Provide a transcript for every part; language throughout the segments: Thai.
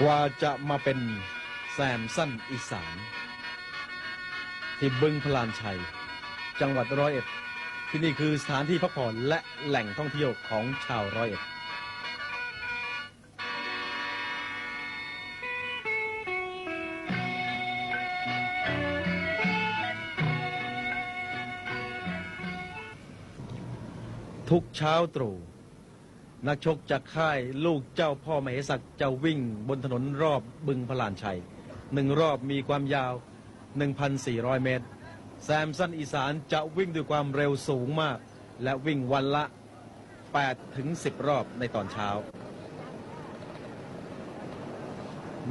กว่าจะมาเป็นแซมสั้นอีสาน ที่บึงพลานชัย จังหวัดร้อยเอ็ด ที่นี่คือสถานที่พักผ่อนและแหล่งท่องเที่ยวของชาวร้อยเอ็ดทุกเช้าตรู่ นักชกจากค่ายลูกเจ้าพ่อมเหศักจะวิ่งบนถนนรอบบึงพลานชัยหนึ่งรอบมีความยาว 1,400 เมตร แซมสันอีสานจะวิ่งด้วยความเร็วสูงมาก และวิ่งวันละ 8 ถึง 10 รอบในตอนเช้า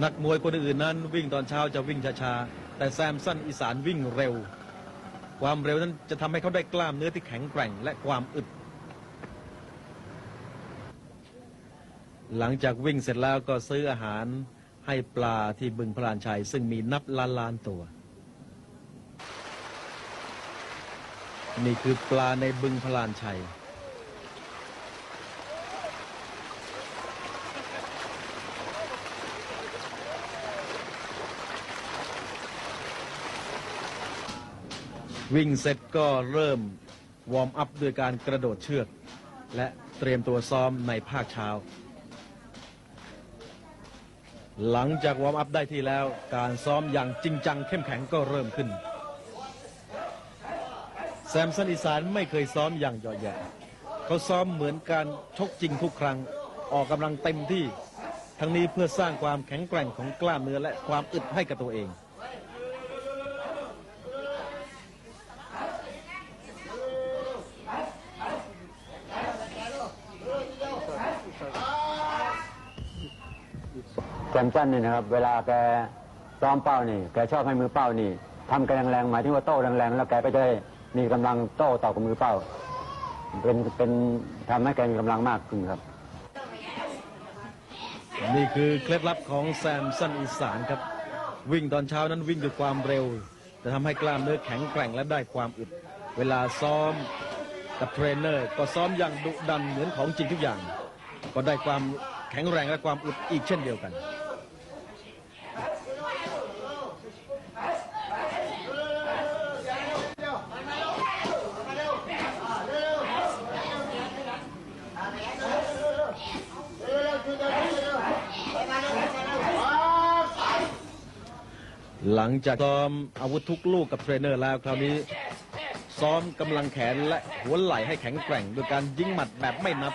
นักมวยคนอื่นนั้นวิ่งตอนเช้าจะวิ่งช้าๆ แต่แซมสันอีสานวิ่งเร็ว ความเร็วนั้นจะทำให้เขาได้กล้ามเนื้อที่แข็งแกร่งและความอึด หลังจากวิ่งเสร็จแล้วก็ซื้ออาหารให้ปลาที่บึงพลานชัย ซึ่งมีนับล้านล้านตัว นี่คือปลาในบึงพลานชัย วิ่งเสร็จก็เริ่มวอร์มอัพด้วยการกระโดดเชือก และเตรียมตัวซ้อมในภาคเช้า หลังจากวอร์มอัพได้ที่แล้ว การซ้อมอย่างจริงจังเข้มแข็งก็เริ่มขึ้น แซมสันอีสานไม่เคยซ้อมอย่างหย่อนแยะเขาซ้อมเหมือนการชกจริงทุกครั้งออกกำลังเต็มที่ ทั้งนี้เพื่อสร้างความแข็งแกร่งของกล้ามเนื้อและความอึดให้กับตัวเอง แซมสันนี่นะครับ เวลาแกซ้อมเป้านี่ แกชอบให้มือเป้านี่ทำกันแรงๆหมายถึงว่าโต้แรงๆแล้วแกก็จะได้มีกำลังโต้ต่อกับมือเป้า เป็นเป็นทำให้แกมีกำลังมากขึ้นครับ นี่คือเคล็ดลับของแซมสันอีสานครับ วิ่งตอนเช้านั้นวิ่งด้วยความเร็วจะทำให้กล้ามเนื้อแข็งแกร่งและได้ความอึด เวลาซ้อมกับเทรนเนอร์ ก็ซ้อมอย่างดุดันเหมือนของจริงทุกอย่าง ก็ได้ความ แข็งแรงและความอึดอีกเช่นเดียวกัน หลังจากซ้อมอาวุธทุกลูกกับเทรนเนอร์แล้วคราวนี้ซ้อมกำลังแขนและหัวไหล่ให้แข็งแกร่งโดยการยิงหมัดแบบไม่นับ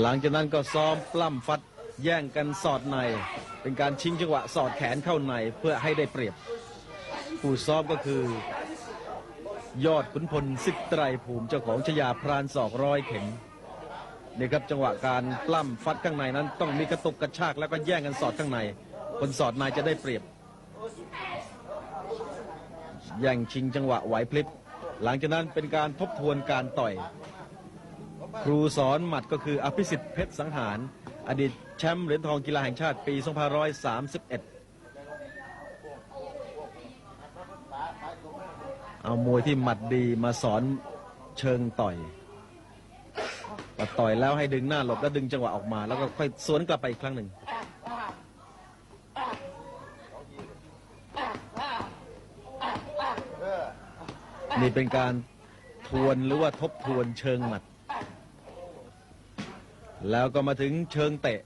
หลังจากนั้นก็ซ้อมปล้ำฟัดแย่งกันสอดใน เป็นการชิงจังหวะสอดแขนเข้าในเพื่อให้ได้เปรียบ ผู้ซ้อมก็คือ ยอดขุนพลสิทธิ์ไตรภูมิเจ้าของชยาพรานศอกร้อยเข็มนี่ครับจังหวะการปล้ำฟัดข้างในนั้น ต้องมีกระตุกกระชากแล้วก็แย่งกันสอดข้างใน คนสอดในจะได้เปรียบ แย่งชิงจังหวะไหวพลิบ หลังจากนั้นเป็นการทบทวนการต่อย ครูสอนหมัดก็คืออภิสิทธิ์เพชรสังหาร อดีตแชมป์เหรียญทองกีฬาแห่งชาติปี2531เอามวยที่หมัดดีมาสอนเชิงต่อยพอต่อยแล้วให้ดึงหน้าหลบแล้วดึงจังหวะออกมา แล้วก็ค่อยสวนกลับไปอีกครั้งหนึ่ง นี่เป็นการทวนหรือว่าทบทวนเชิงหมัด แล้วก็มาถึงเชิงเตะ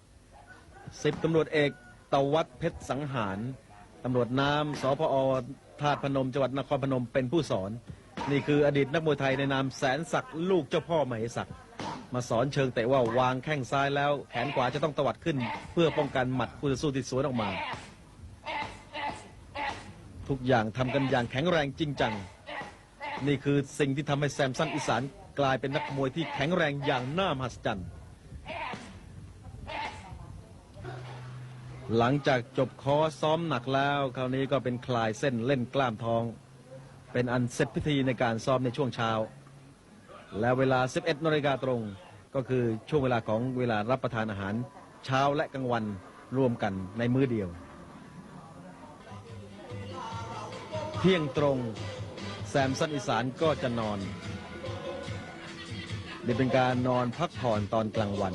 สิบตำรวจเอกตวัดเพชรสังหารตำรวจน้ำสพอธาตุพนมจังหวัดนครพนมเป็นผู้สอน นี่คืออดีตนักมวยไทยในนามแสนศักดิ์ลูกเจ้าพ่อมเหศักดิ์มาสอนเชิงเตะว่าวางแข้งซ้ายแล้ว แขนขวาจะต้องตวัดขึ้น เพื่อป้องกันหมัดคู่ต่อสู้ที่สวนออกมา ทุกอย่างทำกันอย่างแข็งแรงจริงจัง นี่คือสิ่งที่ทำให้แซมสันอีสานกลายเป็นนักมวยที่แข็งแรงอย่างน่ามหัศจรรย์ หลังจากจบคอร์สซ้อมหนักแล้ว คราวนี้ก็เป็นคลายเส้นเล่นกล้ามท้อง เป็นอันเสร็จพิธีในการซ้อมในช่วงเช้า และเวลา 11นาฬิกาตรง ก็คือช่วงเวลาของเวลารับประทานอาหาร เช้าและกลางวันรวมกันในมื้อเดียว เที่ยงตรง ซมสันอีสานก็จะนอนนี่เป็นการนอนพักผ่อนตอนกลางวัน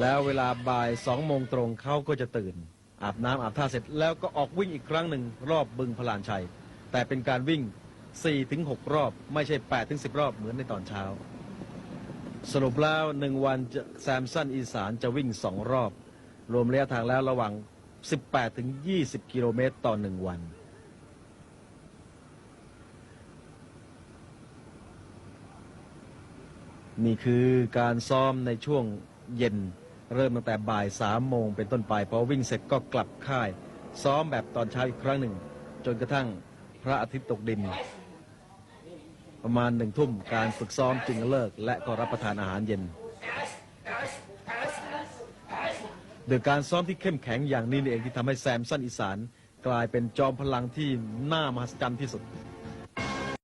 แล้วเวลาบ่ายสองโมงตรงเขาก็จะตื่น อาบน้ำอาบท่าเสร็จแล้วก็ออกวิ่งอีกครั้งหนึ่งรอบบึงพลานชัย แต่เป็นการวิ่ง 4-6 รอบ ไม่ใช่ 8-10 รอบเหมือนในตอนเช้า สรุปแล้วหนึ่งวันจะแซมสันอีสานจะวิ่งสองรอบ รวมระยะทางแล้วระหว่าง 18-20 กิโลเมตรต่อหนึ่งวัน นี่คือการซ้อมในช่วงเย็น เริ่มตั้งแต่บ่ายสามโมงเป็นต้นไปพอวิ่งเสร็จก็กลับค่าย ซ้อมแบบตอนเช้าอีกครั้งหนึ่ง จนกระทั่งพระอาทิตย์ตกดิน ประมาณหนึ่งทุ่มการฝึกซ้อมจึงเลิก และก็รับประทานอาหารเย็นโดยการซ้อมที่เข้มแข็งอย่างนี้เองที่ทำให้แซมสันอีสาน กลายเป็นจอมพลังที่น่ามหัศจรรย์ที่สุด